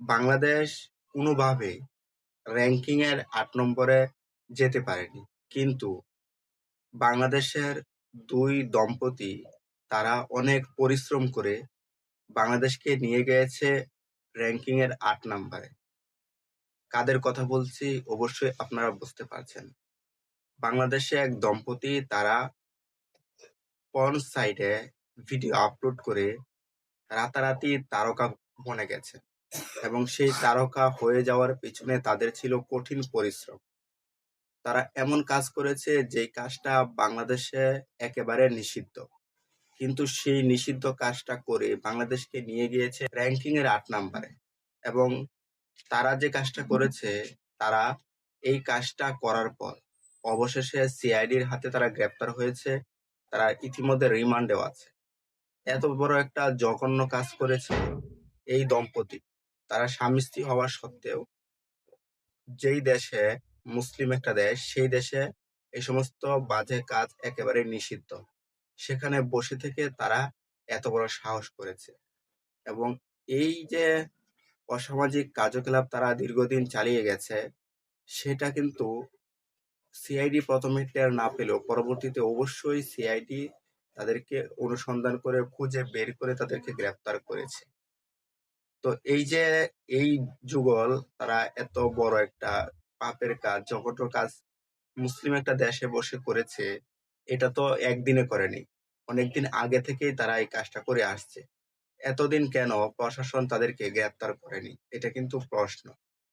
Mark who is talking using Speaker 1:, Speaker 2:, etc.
Speaker 1: বাংলাদেশ কোনোভাবে র‍্যাংকিং এর ৮ নম্বরে যেতে পারেনি। কিন্তু বাংলাদেশের দুই দম্পতি, তারা অনেক পরিশ্রম করে বাংলাদেশকে নিয়ে গিয়েছে র‍্যাংকিং এর ৮ নাম্বারে। কাদের কথা বলছি অবশ্যই আপনারা বুঝতে পারছেন। বাংলাদেশে এক দম্পতি, তারা পর্ন সাইটে ভিডিও আপলোড করে রাতারাতি তারকা বনে গেছে এবং সেই তারকা হয়ে যাওয়ার পেছনে তাদের ছিল কঠিন পরিশ্রম। তারা এমন কাজ করেছে যেই কাজটা বাংলাদেশে একেবারে নিষিদ্ধ। কিন্তু সেই নিষিদ্ধ কাজটা করে বাংলাদেশকে নিয়ে গিয়েছে র‍্যাংকিং এর ৮ নাম্বারে এবং তারা যে কাজটা করেছে, তারা এই কাজটা করার পর অবশেষে সিআইডির হাতে তারা গ্রেপ্তার হয়েছে। তারা ইতিমধ্যে রিমান্ডেও আছে। এত বড় একটা জঘন্য কাজ করেছে এই দম্পতি। তারা স্বামী-স্ত্রী হওয়া সত্ত্বেও যেই দেশে মুসলিম একটা দেশ, সেই দেশে এই সমস্ত বাজে কাজ একেবারে নিষিদ্ধ। সেখানে বসে থেকে তারা এত বড় সাহস করেছে এবং এই যে অসামাজিক কার্যকলাপ তারা দীর্ঘদিন চালিয়ে গেছে, সেটা কিন্তু সিআইডি ১ম এ টের না পেলেও পরবর্তীতে অবশ্যই সিআইডি তাদেরকে অনুসন্ধান করে খুঁজে বের করে তাদেরকে গ্রেপ্তার করেছে। তো এই যে এই যুগল তারা এত বড় একটা পাপের কাজ, জঘট কাজ মুসলিম একটা দেশে বসে করেছে, এটা তো একদিনে করেনি। অনেকদিন আগে থেকেই তারা এই কাজটা করে আসছে। এতদিন কেন প্রশাসন তাদেরকে গ্রেপ্তার করেনি? এটা কিন্তু প্রশ্ন।